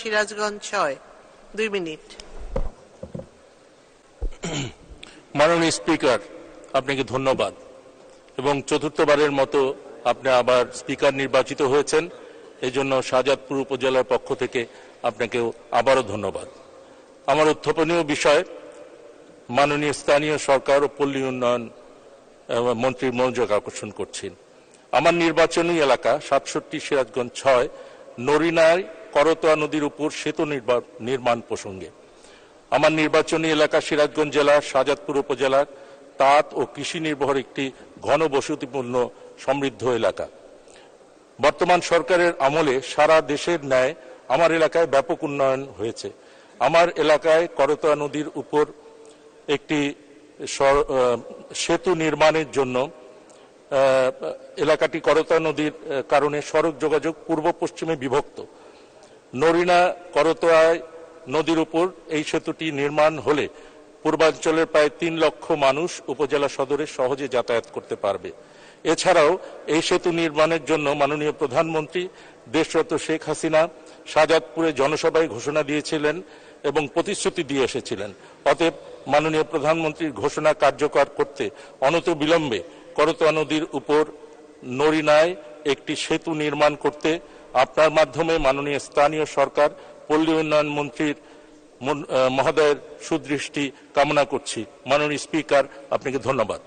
সিরাজগঞ্জ ছয়। দুই মিনিট। মাননীয় স্পিকার, আপনাকে ধন্যবাদ। এবং চতুর্থবারের মতো আপনি আবার স্পিকার নির্বাচিত হয়েছেন। এই জন্য শাহজাদপুর উপজেলার পক্ষ থেকে আপনাকে আবারও ধন্যবাদ। আমার উত্থাপনীয় বিষয়, মাননীয় স্থানীয় সরকার ও পল্লী উন্নয়ন মন্ত্রীর মনোযোগ আকর্ষণ করছেন আমার নির্বাচনী এলাকা সাতষট্টি সিরাজগঞ্জ ছয় নরিনায় করতোয়া নদীর উপর সেতু নির্মাণ প্রসঙ্গে। আমার নির্বাচনী এলাকা সিরাজগঞ্জ জেলার শাহজাদপুর উপজেলার তাঁত ও কৃষি নির্ভর একটি ঘনবসতিপূর্ণ সমৃদ্ধ এলাকা। বর্তমান সরকারের আমলে সারা দেশের ন্যায় আমার এলাকায় ব্যাপক উন্নয়ন হয়েছে। আমার এলাকায় করতোয়া নদীর উপর একটি সেতু নির্মাণের জন্য এলাকাটি করতা নদীর কারণে সড়ক যোগাযোগ পূর্ব পশ্চিমে বিভক্ত। নরিনা করতোয়ায় নদীর উপর এই সেতুটি নির্মাণ হলে পূর্বাঞ্চলের প্রায় তিন লক্ষ মানুষ উপজেলা সদরে সহজে যাতায়াত করতে পারবে। এছাড়াও এই সেতু নির্মাণের জন্য মাননীয় প্রধানমন্ত্রী দেশরত শেখ হাসিনা শাহজাদপুরে জনসভায় ঘোষণা দিয়েছিলেন এবং প্রতিশ্রুতি দিয়ে এসেছিলেন। অতএব মাননীয় প্রধানমন্ত্রীর ঘোষণা কার্যকর করতে অনত বিলম্বে করতোয়া নদীর উপর নরিনায় একটি সেতু নির্মাণ করতে আপনার মাধ্যমে মাননীয় স্থানীয় সরকার, পল্লী উন্নয়ন মন্ত্রীর মন- মহোদয়ের সুদৃষ্টি কামনা করছি। মাননীয় স্পিকার, আপনাকে ধন্যবাদ।